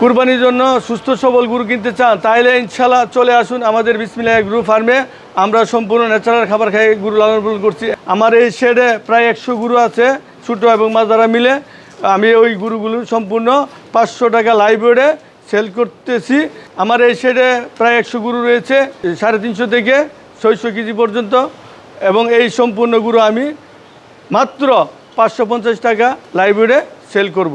কুরবানির জন্য সুস্থ সবল গরু কিনতে চান, তাহলে ইনশাল্লাহ চলে আসুন আমাদের বিসমিল্লাহ গ্রুপ ফার্মে। আমরা সম্পূর্ণ ন্যাচারাল খাবার খাই, গরু লালন পালন করছি। আমার এই শেডে প্রায় একশো গরু আছে, ছোটো এবং মাঝারা মিলে। আমি ওই গরুগুলো সম্পূর্ণ পাঁচশো টাকা ওয়েটে সেল করতেছি। আমার এই শেডে প্রায় একশো গরু রয়েছে, সাড়ে তিনশো থেকে ছয়শো কেজি পর্যন্ত। এবং এই সম্পূর্ণ গরু আমি মাত্র পাঁচশো পঞ্চাশ টাকা ওয়েটে সেল করব।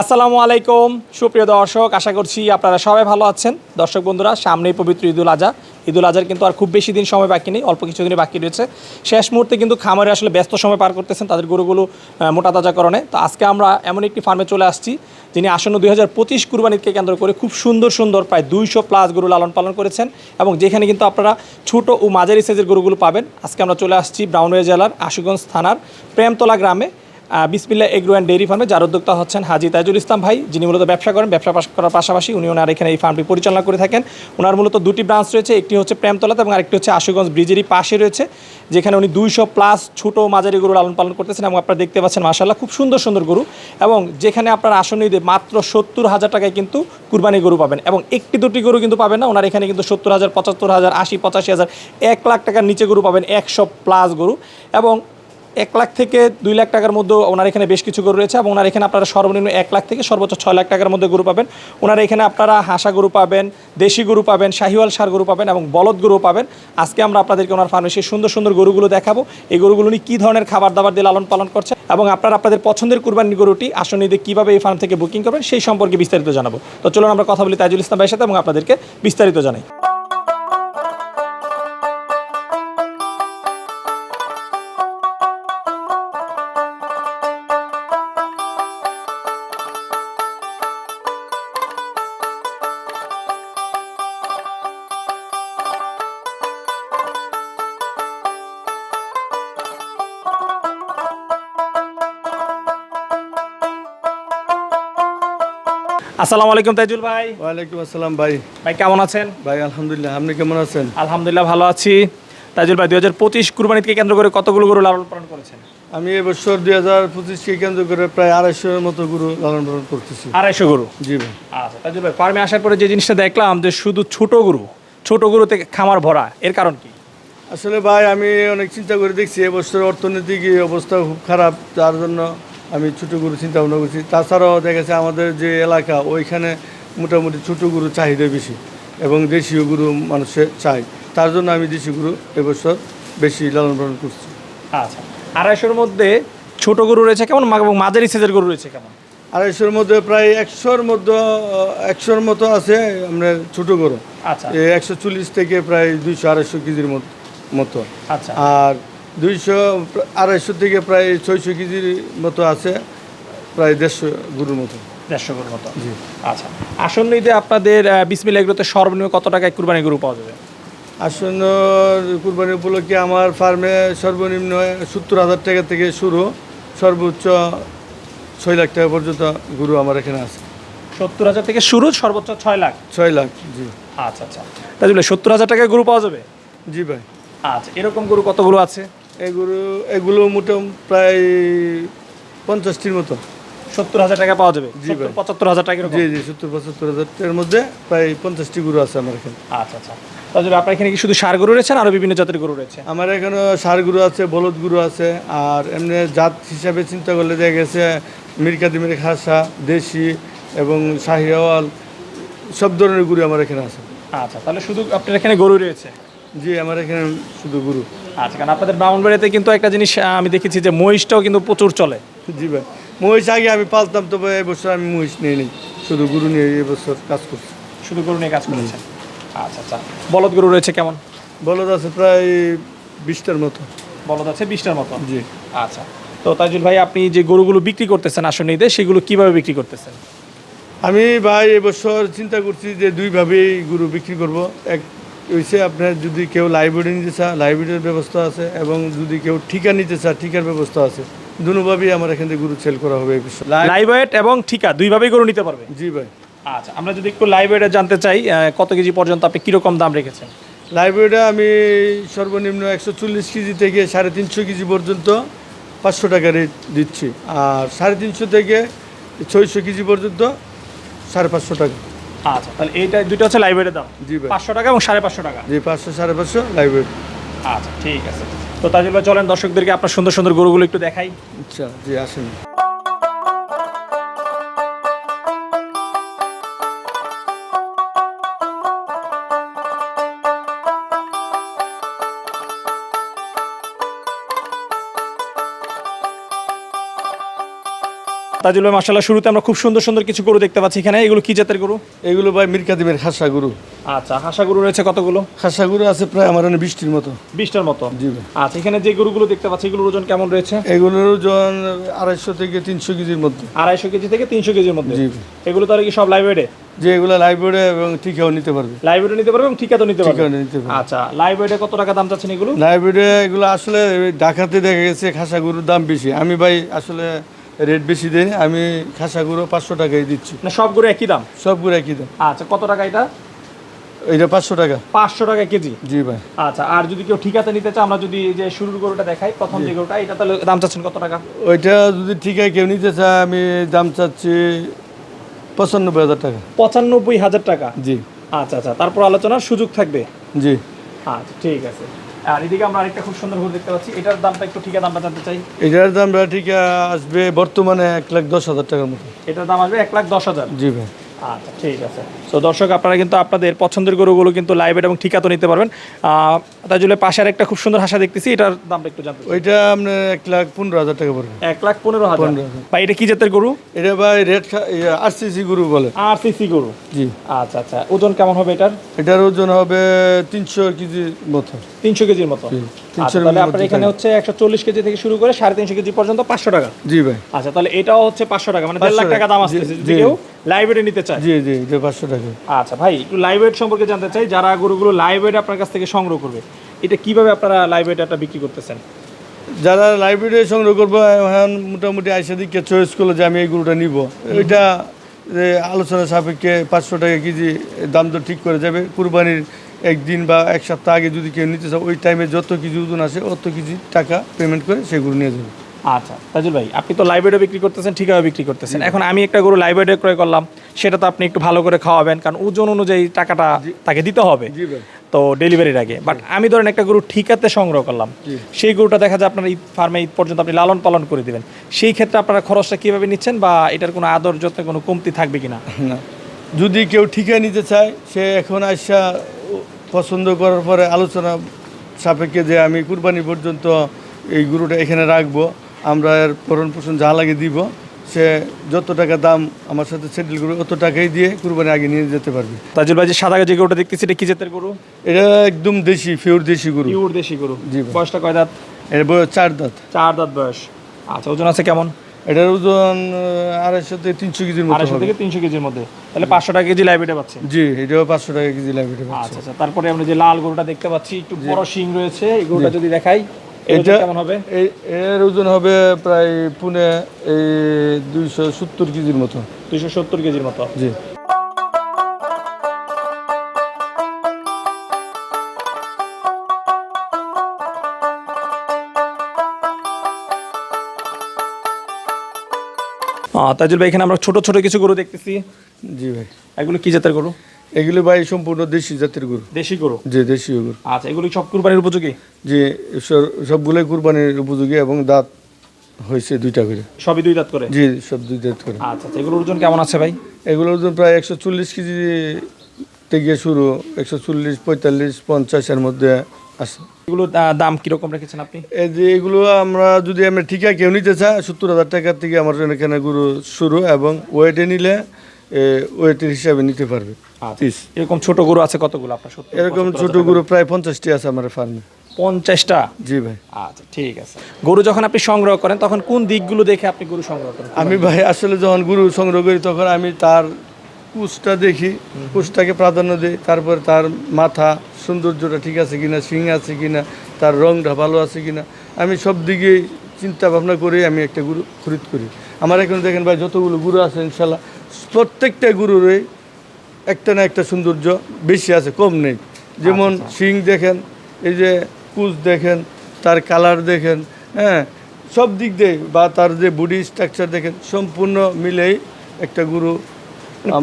আসসালামু আলাইকুম। সুপ্রিয় দর্শক, আশা করছি আপনারা সবাই ভালো আছেন। দর্শক বন্ধুরা, সামনেই পবিত্র ঈদুল আজহা। ঈদুল আজহার কিন্তু আর খুব বেশি দিন সময় বাকি নেই, অল্প কিছুদিনই বাকি রয়েছে। শেষ মুহূর্তে কিন্তু খামারে আসলে ব্যস্ত সময় পার করতেছেন তাদের গরুগুলো মোটা তাজাকরণে তো আজকে আমরা এমন একটি ফার্মে চলে আসছি, যিনি আসন্ন দুই হাজার পঁচিশ কুরবানিকে কেন্দ্র করে খুব সুন্দর সুন্দর প্রায় দুইশো প্লাস গরু লালন পালন করেছেন এবং যেখানে কিন্তু আপনারা ছোট ও মাঝারি সাইজের গরুগুলো পাবেন। আজকে আমরা চলে আসছি ব্রাউনওয়ে জেলার আশুগঞ্জ থানার প্রেমতলা গ্রামে। বিসমিল্লা এগ্রো অ্যান্ড ডেয়ারি ফার্মে যার উদ্যোক্তা হচ্ছেন হাজি তাজুল ইসলাম ভাই, যিনি মূলত ব্যবসা করেন, ব্যবসা করার পাশাপাশি উনি ওনার এখানে এই ফার্মটি পরিচালনা করে থাকেন। ওনার মূলত দুটি ব্রাঞ্চ রয়েছে, একটি হচ্ছে প্রেমতলাতে এবং আরেকটি হচ্ছে আশুগঞ্জ ব্রিজেরই পাশে রয়েছে, যেখানে উনি দুইশো প্লাস ছোটো মাঝারি গরু লালন পালন করতেছেন এবং আপনারা দেখতে পাচ্ছেন মাসাল্লাহ খুব সুন্দর সুন্দর গরু। এবং যেখানে আপনারা আসন ঈদে মাত্র সত্তর হাজার টাকায় কিন্তু কুরবানি গরু পাবেন এবং একটি দুটি গরু কিন্তু পাবেন না, ওনার এখানে কিন্তু সত্তর হাজার, পঁচাত্তর হাজার, আশি, পঁচাশি হাজার, এক লাখ টাকার নিচে গরু পাবেন একশো প্লাস গরু। এবং এক লাখ থেকে দুই লাখ টাকার মধ্যে ওনার এখানে বেশ কিছু গরু রয়েছে এবং ওনার এখানে আপনারা সর্বনিম্ন এক লাখ থেকে সর্বোচ্চ ছয় লাখ টাকার মধ্যে গরু পাবেন। ওনার এখানে আপনারা হাসা গরু পাবেন, দেশি গরু পাবেন, শাহিওয়াল সার গরু পাবেন এবং বলদ গরু পাবেন। আজকে আমরা আপনাদেরকে ওনার ফার্মে সেই সুন্দর সুন্দর গরুগুলো দেখাবো। এই গরুগুলো নিয়ে কী ধরনের খাবার দাবার দিয়ে লালন পালন করছে এবং আপনারা আপনাদের পছন্দের কুরবানি গরুটি আসন্ন ঈদে কীভাবে এই ফার্ম থেকে বুকিং করবেন, সেই সম্পর্কে বিস্তারিত জানাব। তো চলুন আমরা কথা বলি তাজুল ইসলাম ভাইয়ের সাথে এবং আপনাদেরকে বিস্তারিত জানাই। আসসালামু আলাইকুম তাইজুল ভাই। ওয়ালাইকুম আসসালাম ভাই। ভাই কেমন আছেন? ভাই আলহামদুলিল্লাহ আপনি কেমন আছেন? আলহামদুলিল্লাহ ভালো আছি। তাইজুল ভাই দুই হাজার পঁচিশ কুরবানিকে কেন্দ্র করে কতগুলো গরু লালন পালন করেছেন? আমি এবছর দুই হাজার পঁচিশকে কেন্দ্র করে প্রায় আড়াইশোর মতো গরু লালন পালন করতেছি। আড়াইশো গরু? জি ভাই। আচ্ছা তাজুল ভাই ফার্মে আসার পরে যে জিনিসটা দেখলাম যে শুধু ছোট গরু ছোট গরুতে খামার ভরা এর কারণ কি? আসলে ভাই আমি অনেক চিন্তা করে দেখছি এবছর অর্থনৈতিক অবস্থা খুব খারাপ তার জন্য আমি ছোটো গরু চিন্তা ভাবনা করছি। তাছাড়াও দেখা গেছে আমাদের যে এলাকা ওইখানে মোটামুটি ছোটো গরু চাহিদা বেশি এবং দেশীয় গরু মানুষে চায় তার জন্য আমি দেশি গরু এবছর বেশি লালন পালন করছি। আচ্ছা আড়াইশোর মধ্যে ছোট গরু রয়েছে কেমন? এবং মাঝারি সাইজের গরু রয়েছে কেমন? আড়াইশোর মধ্যে প্রায় একশোর মধ্যে একশোর মতো আছে আপনার ছোটো গরু। আচ্ছা। একশো চল্লিশ থেকে প্রায় দুইশো আড়াইশো কেজির মত- মতো। আচ্ছা। আর দুইশো আড়াইশো থেকে প্রায় ছয়শো কেজির মতো আছে প্রায় দেড়শো গরুর মতো। দেড়শো গরুর মতো। জি। আচ্ছা আসন্ন ঈদে আপনাদের বিসমিল এগুলোতে সর্বনিম্ন কত টাকায় কুরবানি গরু পাওয়া যাবে? আসন্ন কুরবানি উপলক্ষে আমার ফার্মে সর্বনিম্ন সত্তর হাজার টাকা থেকে শুরু সর্বোচ্চ ছয় লাখ টাকা পর্যন্ত গরু আমার এখানে আছে। সত্তর হাজার থেকে শুরু সর্বোচ্চ ছয় লাখ? ছয় লাখ জি। আচ্ছা আচ্ছা। তাজুল ভাই সত্তর হাজার টাকায় গরু পাওয়া যাবে? জি ভাই। আচ্ছা এরকম গরু কতগুলো আছে? এগুলো এগুলো মোটামুটি প্রায় পঞ্চাশটির মতো। সত্তর হাজার টাকা পাওয়া যাবে? জি ভাই। পঁচাত্তর হাজার টাকা জি জি সত্তর পঁচাত্তর হাজার মধ্যে প্রায় পঞ্চাশটি গরু আছে আমার এখানে। আচ্ছা আচ্ছা। তাহলে আপনার এখানে কি শুধু সার গরু রয়েছেন আরও বিভিন্ন জাতের গরু রয়েছে? আমার এখানে সার গরু আছে বলদ গরু আছে আর এমনি জাত হিসাবে চিন্তা করলে দেখা গেছে মিরকাতি মির খাসা দেশি এবং শাহিওয়াল সব ধরনের গরু আমার এখানে আছে। আচ্ছা তাহলে শুধু আপনার এখানে গরু রয়েছে? জি আমার এখানে শুধু গরু। আচ্ছা কারণ আপনাদের ব্রাহ্মণবাড়িতে কিন্তু একটা জিনিস আমি দেখেছি যে মহিষটাও কিন্তু প্রচুর চলে। জি ভাই মহিষ আগে আমি পালতাম তবে এবছর আমি মহিষ নিয়ে নিই। শুধু গরু নিয়ে এবছর কাজ করছি। শুধু গরু নিয়ে কাজ করেছেন? আচ্ছা আচ্ছা। বলদ গরু রয়েছে কেমন? বলদ আছে প্রায় বিশটার মতো। বলদ আছে বিশটার মতো? জি। আচ্ছা। তো তাজুল ভাই আপনি যে গরুগুলো বিক্রি করতেছেন আসন্ন ঈদে সেগুলো কীভাবে বিক্রি করতেছেন? আমি ভাই এবছর চিন্তা করছি যে দুইভাবেই গরু বিক্রি করব। এক হইছে আপনার যদি কেউ লাইব্রেরি নিতে চা লাইব্রেরির ব্যবস্থা আছে এবং যদি কেউ ঠিকা নিতে চা ঠিকার ব্যবস্থা আছে। দুভাবেই আমার এখান থেকে গরু সেল করা হবে এই বিষয়ে। লাই- লাইভ ওয়েট এবং ঠিকা দুইভাবেই গরু নিতে পারবে? জি ভাই। আচ্ছা আমরা যদি একটু লাইভ ওয়েটে জানতে চাই কত কেজি পর্যন্ত আপনি কীরকম দাম রেখেছেন? লাইব্রেরিটা আমি সর্বনিম্ন একশো চল্লিশ কেজি থেকে সাড়ে তিনশো কেজি পর্যন্ত পাঁচশো টাকা রেট দিচ্ছি। আর সাড়ে তিনশো থেকে ছয়শো কেজি পর্যন্ত সাড়ে পাঁচশো টাকা। আচ্ছা তাহলে এইটা দুটো হচ্ছে লাইভ দাম। জি ভাই। পাঁচশো টাকা এবং সাড়ে পাঁচশো টাকা। জি পাঁচশো সাড়ে পাঁচশো লাইব্রেরি আচ্ছা ঠিক আছে। তো তাজুল জন্য চলেন দর্শকদেরকে আপনার সুন্দর সুন্দর গরুগুলো একটু দেখাই। আচ্ছা জি আসেন। তাজুল ভাই মাসাল্লাহ শুরুতে আমরা খুব সুন্দর সুন্দর কিছু গরু দেখতে পাচ্ছি এখানে। এগুলো কি জাতের গরু? এগুলো ভাই মিরকাদিমের খাসা গরু। আচ্ছা হাসা গরু রয়েছে কতগুলো? খাসা গরু আছে প্রায় আমার এখানে বৃষ্টির মতো। বিশটার মতো? জি ভাই। আচ্ছা এখানে যে গরুগুলো দেখতে পাচ্ছি এগুলোর ওজন কেমন রয়েছে? এগুলোর ওজন আড়াইশো থেকে তিনশো কেজির মধ্যে। আড়াইশো কেজি থেকে তিনশো কেজির মধ্যে? জি। এগুলো তাহলে কি সব লাইব্রেরি যে এগুলো লাইব্রেরি এবং ঠিকাও নিতে পারবে। লাইব্রেরি নিতে পারবে এবং ঠিকা তো নিতে পারবে? ঠিকাও নিতে পারবে। আচ্ছা লাইব্রেরি কত টাকা দাম চাচ্ছেন এগুলো? লাইব্রেরি এগুলো আসলে ঢাকাতে দেখা গেছে খাসা গরুর দাম বেশি। আমি ভাই আসলে রেট বেশি দেয় আমি খাসা গরু পাঁচশো টাকাই দিচ্ছি। না সব গরু একই দাম? সবগুলো একই দাম। আচ্ছা কত টাকা এটা? এইটা পাঁচশো টাকা। পাঁচশো টাকা কেজি? জি ভাই। আচ্ছা আর যদি কেউ ঠিকাতে নিতে চায় আমরা যদি এই যে শুরুর গরুটা দেখাই প্রথম যে গরুটা এটা তাহলে দাম চাচ্ছেন কত টাকা? ওইটা যদি ঠিকায় কেউ নিতে চায় আমি দাম চাচ্ছি পঁচানব্বই হাজার টাকা। পঁচানব্বই হাজার টাকা? জি। আচ্ছা আচ্ছা তারপর আলোচনার সুযোগ থাকবে? জি। আচ্ছা ঠিক আছে। আর এদিকে আমরা আরেকটা খুব সুন্দর গরু দেখতে পাচ্ছি। এটার দামটা একটু ঠিকা দামটা জানতে চাই। এটার দামটা ঠিকা আসবে বর্তমানে এক লাখ দশ হাজার টাকার মতো। এটার দাম আসবে এক লাখ দশ হাজার। জি ভাই। আচ্ছা ঠিক আছে। তো দর্শক আপনারা কিন্তু আপনাদের পছন্দের গরুগুলো কিন্তু লাইভ এবং ঠিকা তো নিতে পারবেন। জন্য পাশে একটা খুব সুন্দর হাসা দেখতেছি এটার দামটা একটু জানতে ওইটা আপনার এক লাখ পনেরো হাজার টাকা পড়বে। এক লাখ পনেরো হাজার। ভাই এটা কি জাতের গরু? এটা ভাই রেট আরসিসি গরু বলে। আর সিসি গরু। জি। আচ্ছা আচ্ছা। ওজন কেমন হবে এটার? এটার ওজন হবে তিনশো কেজির মতো। তিনশো কেজির মতো। আচ্ছা 300 তাহলে আপনার এখানে হচ্ছে একশো চল্লিশ কেজি থেকে শুরু করে সাড়ে তিনশো কেজি পর্যন্ত পাঁচশো টাকা। জি ভাই। আচ্ছা তাহলে এটাও হচ্ছে পাঁচশো টাকা মানে দেড় লাখ টাকা দাম জি, আসতেছে। যদি কেউ লাইব্রেরি নিতে চায়। জি জি এটা পাঁচশো টাকা। আচ্ছা ভাই একটু লাইব্রেরি সম্পর্কে জানতে চাই। যারা গরুগুলো লাইব্রেরি আপনার কাছ থেকে সংগ্রহ করবে এটা কীভাবে আপনারা লাইব্রেরিটা বিক্রি করতেছেন? যারা লাইব্রেরি সংগ্রহ করব এখন মোটামুটি আইসা দিকে চয়েস করল যে আমি এই গরুটা নিব। এটা যে আলোচনা সাপেক্ষে পাঁচশো টাকা কেজি দাম তো ঠিক করে যাবে। কুরবানির একদিন বা এক সপ্তাহ আগে যদি কেউ নিতে চাও ওই টাইমে যত কিছু ওজন আসে অত কিছু টাকা পেমেন্ট করে সেই গরু নিয়ে যাবে। আচ্ছা তাজুল ভাই আপনি তো লাইব্রেরি বিক্রি করতেছেন ঠিকভাবে বিক্রি করতেছেন। এখন আমি একটা গরু লাইব্রেরি ক্রয় করলাম সেটা তো আপনি একটু ভালো করে খাওয়াবেন কারণ ওজন অনুযায়ী টাকাটা তাকে দিতে হবে তো ডেলিভারির আগে। বাট আমি ধরেন একটা গরু ঠিকাতে সংগ্রহ করলাম সেই গরুটা দেখা যায় আপনার ঈদ ফার্মে ঈদ পর্যন্ত আপনি লালন পালন করে দিবেন। সেই ক্ষেত্রে আপনারা খরচটা কীভাবে নিচ্ছেন বা এটার কোনো আদর যত্নে কোনো কমতি থাকবে কিনা? না। যদি কেউ ঠিকায় নিতে চায় সে এখন আইসা পছন্দ করার পরে আলোচনা সাপেক্ষে যে আমি কুরবানি পর্যন্ত এই গরুটা এখানে রাখব আমরা এর পরণ পোষণ যা লাগে দিব সে যত টাকা দাম আমার সাথে সেটেল করবে অত টাকাই দিয়ে কুরবানি আগে নিয়ে যেতে পারবে। তাজুল ভাই যে সাদা যে গরুটা দেখতেছি এটা কি জাতের গরু? এটা একদম দেশি ফিওর দেশি গরু। পিওর দেশি গরু। জি বয়সটা কয় দাঁত? এর বয়স চার দাঁত। চার দাঁত বয়স। আচ্ছা ওজন আছে কেমন? এটার ওজন আড়াইশো থেকে তিনশো কেজির মধ্যে আড়াইশো থেকে তিনশো কেজির মধ্যে। তাহলে পাঁচশো টাকা কেজি লাইব্রেরি পাচ্ছে জি এটাও পাঁচশো টাকা কেজি লাইব্রেরি আচ্ছা আচ্ছা তারপরে আমরা যে লাল গরুটা দেখতে পাচ্ছি একটু বড় শিং রয়েছে এই গরুটা যদি দেখাই এটা এটা- কেমন হবে? এর ওজন হবে প্রায় পুনে এই দুইশো সত্তর কেজির মতো। দুইশো সত্তর কেজির মতো। জি। তাজুল ভাই এখানে আমরা ছোট ছোট কিছু গরু দেখতেছি। জি ভাই। এগুলো কি জাতের গরু? এগুলো ভাই সম্পূর্ণ দেশি জাতের গরু। দেশি গরু? জি দেশি গরু। আচ্ছা এগুলো সব কুরবানির উপযোগী? সব- সবগুলোই কুরবানির উপযোগী এবং দাঁত হয়েছে দুইটা করে। সবই দুই দাঁত করে? জি সব দুই দাঁত করে। আচ্ছা আচ্ছা এগুলোর ওজন কেমন আছে ভাই? এগুলোর ওজন প্রায় একশো চল্লিশ কেজি থেকে শুরু একশো চল্লিশ পঁয়তাল্লিশ পঞ্চাশের মধ্যে আছে এগুলো দাম কীরকম রেখেছেন আপনি? এই যে এগুলো আমরা যদি আমরা ঠিকা কেউ নিতে চাই সত্তর হাজার টাকার থেকে আমার এখানে গরু শুরু এবং ওয়েটে নিলে ওয়েটের হিসাবে নিতে পারবে। আচ্ছা। এরকম ছোট গরু আছে কতগুলো আপনার এরকম ছোট গরু প্রায় পঞ্চাশটি আছে আমার ফার্মে পঞ্চাশটা? জি ভাই। আচ্ছা ঠিক আছে। গরু যখন আপনি সংগ্রহ করেন তখন কোন দিকগুলো দেখে আপনি গরু সংগ্রহ করেন? আমি ভাই আসলে যখন গরু সংগ্রহ করি তখন আমি তার কুচটা দেখি কুচটাকে প্রাধান্য দিই তারপরে তার মাথা সৌন্দর্যটা ঠিক আছে কিনা শিং আছে কিনা তার রংটা ভালো আছে কিনা আমি সব দিকেই চিন্তা ভাবনা করে আমি একটা গুরু খরিদ করি। আমার এখন দেখেন ভাই যতগুলো গুরু আছে ইনশাল্লাহ প্রত্যেকটা গুরুরই একটা না একটা সৌন্দর্য বেশি আছে কম নেই। যেমন শিং দেখেন এই যে কুচ দেখেন তার কালার দেখেন হ্যাঁ সব দিক দিয়ে বা তার যে বডি স্ট্রাকচার দেখেন সম্পূর্ণ মিলেই একটা গুরু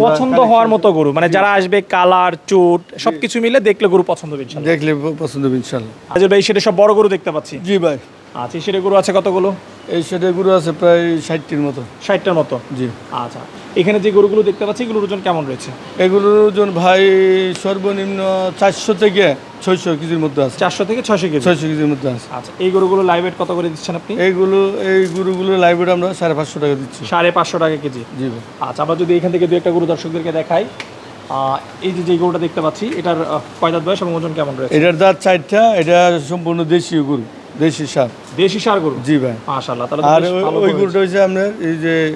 পছন্দ হওয়ার মতো গরু মানে যারা আসবে কালার চোট সবকিছু মিলে দেখলে গরু পছন্দ হবে ইনশাল্লাহ। দেখলে পছন্দ হবে ইনশাল্লাহ। আজল ভাই সেটা সব বড় গরু দেখতে পাচ্ছি? জি ভাই। আচ্ছা সেটা গরু আছে কতগুলো? এই সেটা গরু আছে প্রায় ষাটটির মতো। ষাটটার মতো? জি। আচ্ছা এখানে যে গরুগুলো দেখতে পাচ্ছি এগুলোর ওজন কেমন রয়েছে? এগুলোর ওজন ভাই সর্বনিম্ন চারশো থেকে ছয়শো কেজির মধ্যে আছে। চারশো থেকে ছয়শো কেজি? ছয়শো কেজির মধ্যে আছে। আচ্ছা এই গরুগুলো লাইভ ওয়েট কত করে দিচ্ছেন আপনি? এইগুলো এই গুরুগুলো লাইব্রেরি আমরা সাড়ে পাঁচশো টাকা দিচ্ছি। সাড়ে পাঁচশো টাকা কেজি? জি আচ্ছা আমরা যদি এখান থেকে দু একটা গরু দর্শকদেরকে দেখাই এই যে যে গরুটা দেখতে পাচ্ছি এটার কয় দাঁত বয়স এবং ওজন কেমন রয়েছে? এটার দাঁত চারটা এটা সম্পূর্ণ দেশীয় গরু। দেশি সার। দেশি সার গরু? জি ভাই। মাশাআল্লাহ তাহলে আর ওই- গরুটা হচ্ছে আপনার এই যে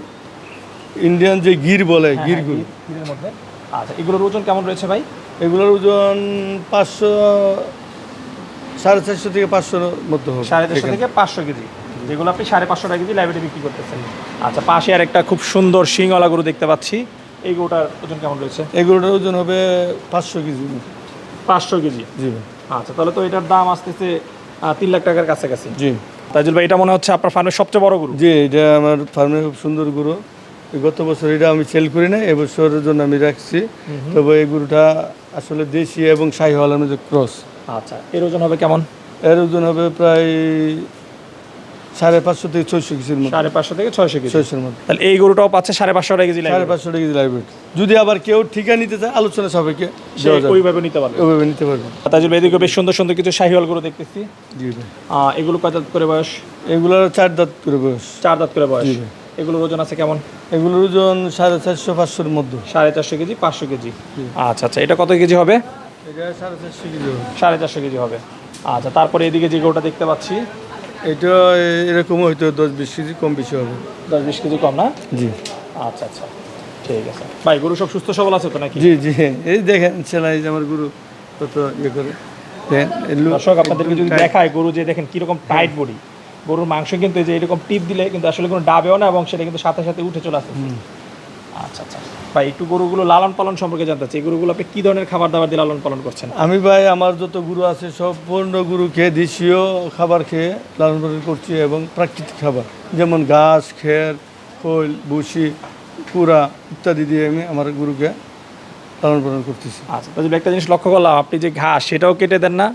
ইন্ডিয়ান যে গির বলে হ্যাঁ, গির হ্যাঁ, গরু। গিরের মধ্যে। আচ্ছা এগুলোর ওজন কেমন রয়েছে ভাই? এগুলোর ওজন পাঁচশো সাড়ে চারশো থেকে পাঁচশোর মধ্যে হবে। সাড়ে চারশো থেকে পাঁচশো কেজি। যেগুলো আপনি সাড়ে পাঁচশো টাকা কেজি লাইব্রেরি বিক্রি করতেছেন। আচ্ছা পাশে আর একটা খুব সুন্দর শিংওয়ালা গরু দেখতে পাচ্ছি। এই গরুটার ওজন কেমন রয়েছে? এগুলোটার ওজন হবে পাঁচশো কেজি পাঁচশো কেজি? জি ভাই। আচ্ছা তাহলে তো এটার দাম আসতেছে তিন লাখ টাকার কাছাকাছি। জি। তাজুল ভাই এটা মনে হচ্ছে আপনার ফার্মের সবচেয়ে বড় গুরু। জি এটা আমার ফার্মের খুব সুন্দর গুরু। গত বছর এটা আমি সেল করি না এবছরের জন্য আমি রাখছি। তবে এই গুরুটা আসলে দেশি এবং শাহি হল মধ্যে ক্রস আচ্ছা এর ওজন হবে কেমন? এর ওজন হবে প্রায় সাড়ে পাঁচশো থেকে ছয়শো কেজির মতো সাড়ে পাঁচশো থেকে ছয়শো কেজি। ছয়শোর মতো তাহলে এই গরুটাও পাচ্ছে সাড়ে পাঁচশো টাকা কেজি সাড়ে পাঁচশো টাকা কেজি লাগবে যদি আবার কেউ ঠিকা নিতে চায় আলোচনা সাপেক্ষে ওইভাবে নিতে পারবে। ওইভাবে নিতে পারবে। তাজুল ভাই বেশ সুন্দর সুন্দর কিছু শাহিওয়াল গরু দেখতেছি। জি ভাই। এগুলো কয় দাঁত করে বয়স? এগুলোর চার দাঁত করে বয়স। চার দাঁত করে বয়স। এগুলোর ওজন আছে কেমন? এগুলোর ওজন সাড়ে চারশো পাঁচশোর মধ্যে। সাড়ে চারশো কেজি পাঁচশো কেজি। আচ্ছা আচ্ছা এটা কত কেজি হবে? এটা সাড়ে চারশো কেজি হবে। সাড়ে চারশো কেজি হবে। আচ্ছা তারপরে এদিকে যে গরুটা দেখতে পাচ্ছি এটা এরকম হয়তো দশ বিশ কেজি কম বেশি হবে। দশ বিশ কেজি কম না? জি। আচ্ছা আচ্ছা। ঠিক আছে। ভাই গরু সব সুস্থ সবল আছে তো নাকি? জি জি। এই দেখেন সেলাই আমার গুরু কত ইয়ে করে। দেখেন, দর্শক আপনাদেরকে যদি দেখায় গরু যে দেখেন কীরকম টাইট বডি গরুর মাংস কিন্তু এই যে এরকম টিপ দিলে কিন্তু আসলে কোনো ডাবেও না এবং সেটা কিন্তু সাথে সাথে উঠে চলে আসে আচ্ছা আচ্ছা। ভাই একটু গরুগুলো লালন পালন সম্পর্কে জানতে চাই গরুগুলো আপনি কি ধরনের খাবার দাবার দিয়ে লালন পালন করছেন? আমি ভাই আমার যত গুরু আছে সব পূর্ণ গুরু খেয়ে দেশীয় খাবার খেয়ে লালন পালন করছি এবং প্রাকৃতিক খাবার যেমন ঘাস খের খোল ভুসি কুড়া ইত্যাদি দিয়ে আমি আমার গুরুকে লালন পালন করতেছি। আচ্ছা তাহলে একটা জিনিস লক্ষ্য করলাম আপনি যে ঘাস সেটাও কেটে দেন না।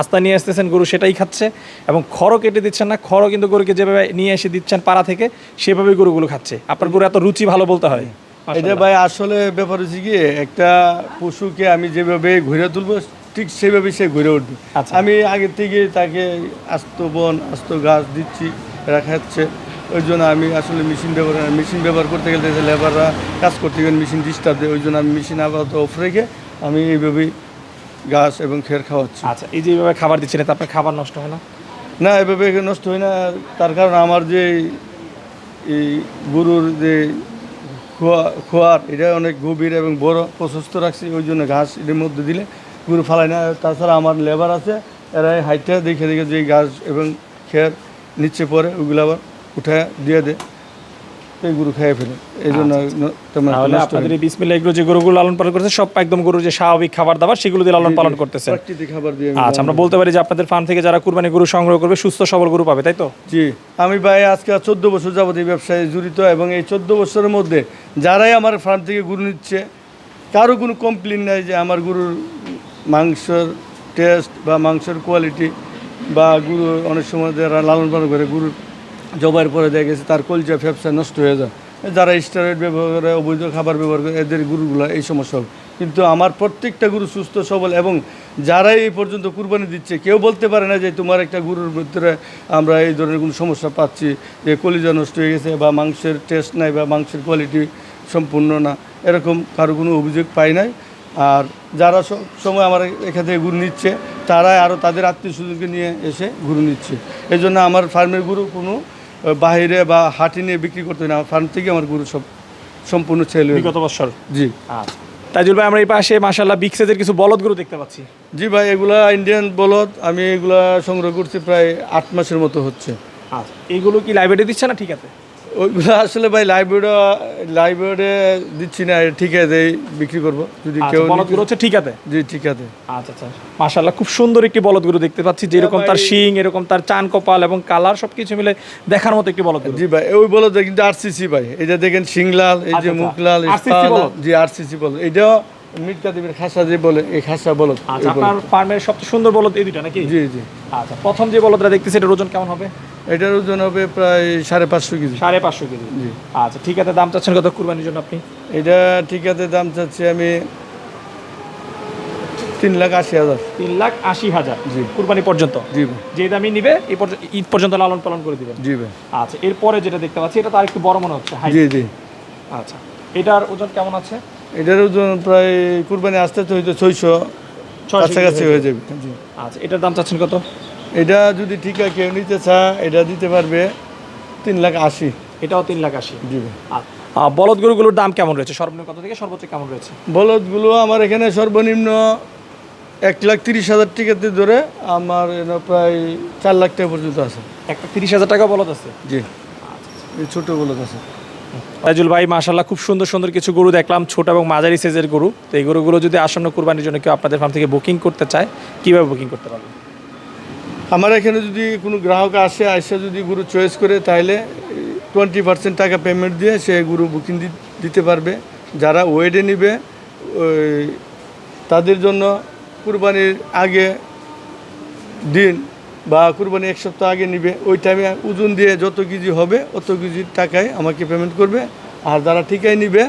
আস্তা নিয়ে আসতেছেন গরু সেটাই খাচ্ছে এবং খড়ও কেটে দিচ্ছেন না। খড়ও কিন্তু গরুকে যেভাবে নিয়ে এসে দিচ্ছেন পাড়া থেকে সেভাবেই গরুগুলো খাচ্ছে। আপনার গরু এত রুচি ভালো বলতে হয়। এটা ভাই আসলে ব্যাপার হচ্ছে কি একটা পশুকে আমি যেভাবে ঘুরে তুলবো ঠিক সেভাবে সে ঘুরে উঠবে। আচ্ছা। আমি আগে থেকে তাকে আস্ত বন আস্ত গাছ দিচ্ছি এরা খাচ্ছে ওই জন্য আমি আসলে মেশিন ব্যবহার মেশিন ব্যবহার করতে গেলে লেবাররা কাজ করতে গেলে মেশিন ডিস্টার্ব দেয় ওই জন্য আমি মেশিন আপাতত অফ রেখে আমি এইভাবেই গাছ এবং খের খাওয়াচ্ছি। আচ্ছা এই যেভাবে খাবার দিচ্ছেন এতে আপনার খাবার নষ্ট হয় না? না এভাবে নষ্ট হয় না। তার কারণ আমার যে এই গরুর যে খোয়া, খোয়ার, এটা অনেক গভীর এবং বড়, প্রশস্ত রাখছি, ওই জন্য ঘাস এটার মধ্যে দিলে গরু ফালাই না। তাছাড়া আমার লেবার আছে, এরা হাইটে দেখে দেখে যে ঘাস এবং খের নিচে পরে ওগুলো আবার উঠে দিয়ে দেয়। এই গরু খেয়ে ফেলে এই জন্য তেমন একটা তাহলে আপনাদের এই বিসমিল্লাহ এগুলো যে গরুগুলো লালন পালন করছে সব একদম গরুর যে স্বাভাবিক খাবার দাবার সেগুলো দিয়ে লালন পালন খাবার দিয়ে আচ্ছা আমরা বলতে পারি যে আপনাদের ফার্ম থেকে যারা কুরবানি গরু সংগ্রহ করবে সুস্থ সবল গরু পাবে তাই তো? জি আমি ভাই আজকে চোদ্দ বছর যাবত এই ব্যবসায় জড়িত এবং এই চোদ্দ বছরের মধ্যে যারাই আমার ফার্ম থেকে গরু নিচ্ছে কারও কোনো কমপ্লেন নাই যে আমার গরুর মাংসের টেস্ট বা মাংসের কোয়ালিটি বা গরু অনেক সময় যারা লালন পালন করে গরুর জবাইয়ের পরে দেখা গেছে, তার কলজা ফ্যাপসা নষ্ট হয়ে যায়। যারা স্টারেট ব্যবহার করে, অবৈধ খাবার ব্যবহার করে, এদের গরুগুলো এই সমস্যা কিন্তু আমার প্রত্যেকটা গরু সুস্থ, সবল এবং যারাই এই পর্যন্ত কুরবানি দিচ্ছে, কেউ বলতে পারে না যে তোমার একটা গরুর ভিতরে আমরা এই ধরনের কোনো সমস্যা পাচ্ছি, যে কলিজা নষ্ট হয়ে গেছে বা মাংসের টেস্ট নাই বা মাংসের কোয়ালিটি সম্পূর্ণ না। এরকম কারও কোনো অভিযোগ পাই নাই। আর যারা সব সময় আমার এখান থেকে গুরু নিচ্ছে, তারাই আরও তাদের আত্মীয় স্বজনকে নিয়ে এসে গুরু নিচ্ছে। এই জন্য আমার ফার্মের গুরু কোনো বাইরে বা হাটি নিয়ে বিক্রি করতে না। ফার্ম থেকে আমার গরু সব সম্পূর্ণ ছেলে গত বছর? জি। আচ্ছা। তাইজুল ভাই আমরা এই পাশে মাশাল্লাহ বিগ সাইজের কিছু গরু দেখতে পাচ্ছি। জি ভাই এগুলা ইন্ডিয়ান বলদ আমি এগুলা সংগ্রহ করছি প্রায় আট মাসের মতো হচ্ছে। আচ্ছা। এইগুলো কি লাইব্রেরি দিচ্ছে না ঠিক আছে? ওইগুলো আসলে ভাই লাইব্রেরি লাইব্রেরি দিচ্ছি না ঠিক আছে বিক্রি করব। যদি আচ্ছা কেউ বলদগুলো হচ্ছে ঠিক আছে জি ঠিক আছে আচ্ছা আচ্ছা মাশাল্লাহ খুব সুন্দর একটি বলদগুলো দেখতে পাচ্ছি যেরকম তার ভাই। শিং এরকম তার চান কপাল এবং কালার সবকিছু মিলে দেখার মতো একটি বলদ জি ভাই ওই বলদ কিন্তু আরসিসি ভাই এই যে দেখেন সিংলাল এই আচ্ছা, যে আচ্ছা। এই RCC পালাল, বলদ? জি আরসিসি বলদ। এটাও মিটকা দেবের খাসা যে বলে এই খাসা বলদ। আচ্ছা এই আপনার ফার্মের সবচেয়ে সুন্দর বলদ এই দুইটা নাকি? জি জি। আচ্ছা প্রথম যে বলদটা দেখতেছি এটার ওজন কেমন হবে? এটার ওজন হবে প্রায় সাড়ে পাঁচশো কেজি। সাড়ে পাঁচশো কেজি। জি। আচ্ছা ঠিক আছে দাম চাচ্ছেন কত কুরবানির জন্য আপনি? এটা ঠিক আছে দাম চাচ্ছি আমি তিন লাখ আশি হাজার। তিন লাখ আশি হাজার জি। কুরবানি পর্যন্ত? জি যে দামই নিবে এই পর্যন্ত ঈদ পর্যন্ত লালন পালন করে দিবেন। জি ভাই। আচ্ছা এরপরে যেটা দেখতে পাচ্ছি এটা তো আর একটু বড় মনে হচ্ছে। জি জি। আচ্ছা এটার ওজন কেমন আছে? এটার ওজন প্রায় কুরবানি আসতে তো হয়তো ছয়শো কাছাকাছি হয়ে যাবে। জি। আচ্ছা এটার দাম চাচ্ছেন কত? এটা যদি ঠিক আছে কেউ নিতে চায় এটা দিতে পারবে। তিন লাখ আশি। এটাও তিন লাখ আশি। জি। বলদ গরুগুলোর দাম কেমন রয়েছে? সর্বনিম্ন কত থেকে সর্বোচ্চ কেমন রয়েছে? বলদগুলো আমার এখানে সর্বনিম্ন এক লাখ তিরিশ হাজার টিকাতে ধরে আমার প্রায় চার লাখ টাকা পর্যন্ত আছে। একটা তিরিশ হাজার টাকা বলদ আছে? জি। এই ছোটো বলদ আছে। রাজুল ভাই মাশাল্লাহ খুব সুন্দর সুন্দর কিছু গরু দেখলাম ছোট এবং মাঝারি সাইজের গরু। তো এই গরুগুলো যদি আসন্ন কুরবানির জন্য কেউ আপনাদের ফার্ম থেকে বুকিং করতে চায় কীভাবে বুকিং করতে পারবে? আমার এখানে যদি কোনো গ্রাহক আসে আসে যদি গুরু চয়েস করে তাহলে টোয়েন্টি পার্সেন্ট টাকা পেমেন্ট দিয়ে সে গুরু বুকিং দিতে পারবে। যারা ওয়েডে নিবে তাদের জন্য কুরবানির আগে দিন বা কুরবানি এক সপ্তাহ আগে নিবে। ওই টাইমে ওজন দিয়ে যত কেজি হবে, অত কেজির টাকায় আমাকে পেমেন্ট করবে। আর যারা ঠিকাই নিবে,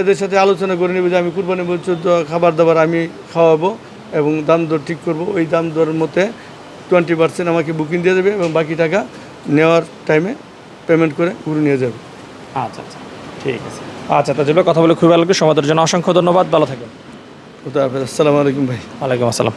এদের সাথে আলোচনা করে নেবে যে আমি কুরবানি পর্যন্ত খাবার দাবার আমি খাওয়াবো এবং দাম দর ঠিক করব। ওই দাম দরের মধ্যে টোয়েন্টি পার্সেন্ট আমাকে বুকিং দিয়ে দেবে এবং বাকি টাকা নেওয়ার টাইমে পেমেন্ট করে ঘুরে নিয়ে যাবে। আচ্ছা আচ্ছা ঠিক আছে। আচ্ছা তাজুল কথা বলে খুবই ভালো লাগে সমাদের জন্য অসংখ্য ধন্যবাদ। ভালো থাকবেন। আসসালামু আলাইকুম ভাই। ওয়ালাইকুম আসসালাম।